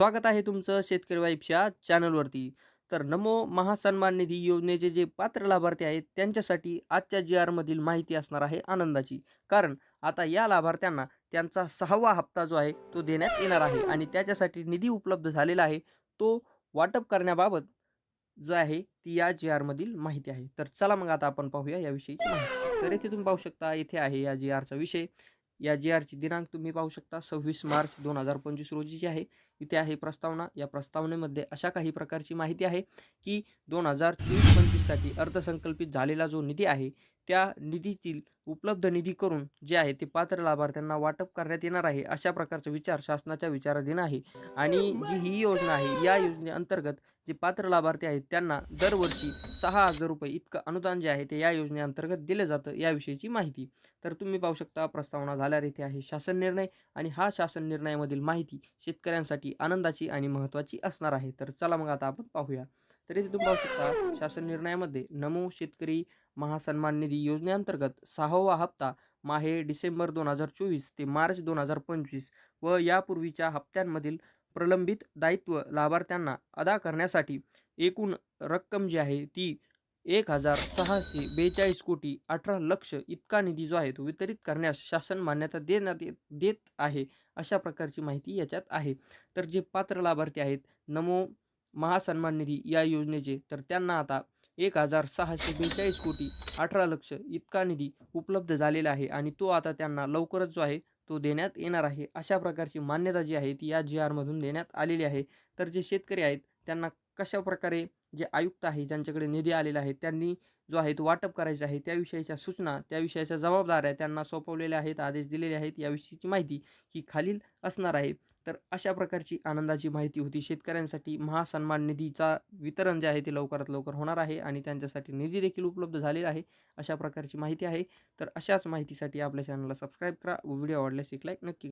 स्वागत आहे तुमचं शेतकरी वाईफच्या चॅनलवरती. तर नमो महासन्मान निधी योजनेचे जे पात्र लाभार्थी आहेत त्यांच्यासाठी आजच्या जी आरमधील माहिती असणार आहे आनंदाची. कारण आता या लाभार्थ्यांना त्यांचा सहावा हप्ता जो आहे तो देण्यात येणार आहे आणि त्याच्यासाठी निधी उपलब्ध झालेला आहे. तो वाटप करण्याबाबत जो आहे ती या जी आरमधील माहिती आहे. तर चला मग आता आपण पाहूया याविषयीची माहिती. तर येथे तुम्ही पाहू शकता येथे आहे या जी आरचा विषय. या जी आरची दिनांक तुम्ही पाहू शकता. सव्वीस मार्च दोन हजार पंचवीस रोजीची आहे इथे आहे प्रस्तावना. या प्रस्तावनेमध्ये अशा काही प्रकारची माहिती आहे की दोन हजार चोवीस पंचवीससाठी अर्थसंकल्पित झालेला जो निधी आहे त्या निधीतील उपलब्ध निधी करून जे आहे ते पात्र लाभार्थ्यांना वाटप करण्यात येणार आहे अशा प्रकारचा विचार शासनाच्या विचाराधीन आहे. आणि जी ही योजना आहे या योजनेअंतर्गत जे पात्र लाभार्थी आहेत त्यांना दरवर्षी सहा हजार रुपये इतकं अनुदान जे आहे ते या योजनेअंतर्गत दिलं जातं याविषयीची माहिती. तर तुम्ही पाहू शकता प्रस्तावना झाल्यावर इथे आहे शासन निर्णय आणि हा शासन निर्णयामधील माहिती शेतकऱ्यांसाठी आनंदाची आणि महत्त्वाची असणार आहे. तर चला मग आता आपण पाहूया. तर इथे तुम्ही पाहू शकता शासन निर्णयामध्ये नमो शेतकरी महासन्मान निधी योजनेअंतर्गत सहावा हप्ता माहे डिसेंबर दोन हजार चोवीस ते मार्च दोन हजार पंचवीस व यापूर्वीच्या हप्त्यांमधील प्रलंबित दायित्व लाभार्थ्यांना अदा करण्यासाठी एकूण रक्कम जी आहे ती एक हजार सहाशे बेचाळीस कोटी अठरा लक्ष इतका निधी जो आहे तो वितरित करण्यास शासन मान्यता देण्यात येत देत आहे अशा प्रकारची माहिती याच्यात आहे. तर जे पात्र लाभार्थी आहेत नमो महासन्मान निधी या योजनेचे तर त्यांना आता एक हजार सहाशे बेचाळीस कोटी अठरा लक्ष इतका निधी उपलब्ध झालेला आहे आणि तो आता त्यांना लवकरच जो आहे तो देण्यात येणार आहे. अशा प्रकारची मान्यता जी आहे ती या जी आरमधून देण्यात आलेली आहे. तर जे शेतकरी आहेत त्यांना कशा प्रकारे जे आयुक्त आहे ज्यांच्याकडे निधी आलेला आहे त्यांनी जो आहे तो वाटप करायचा आहे त्याविषयीच्या सूचना त्याविषयीच्या जबाबदाऱ्या त्यांना सोपवलेल्या आहेत आदेश दिलेले आहेत याविषयीची माहिती ही खालील असणार आहे. तर अशा प्रकारची आनंदाची माहिती होती. शेतकऱ्यांसाठी महासन्मान निधीचा वितरण जे आहे ते लवकरात लवकर होणार आहे आणि त्यांच्यासाठी निधी देखील उपलब्ध झालेला आहे अशा प्रकारची माहिती आहे. तर अशाच माहितीसाठी आपल्या चॅनलला सबस्क्राईब करा व्हिडिओ आवडल्यास एक लाईक नक्की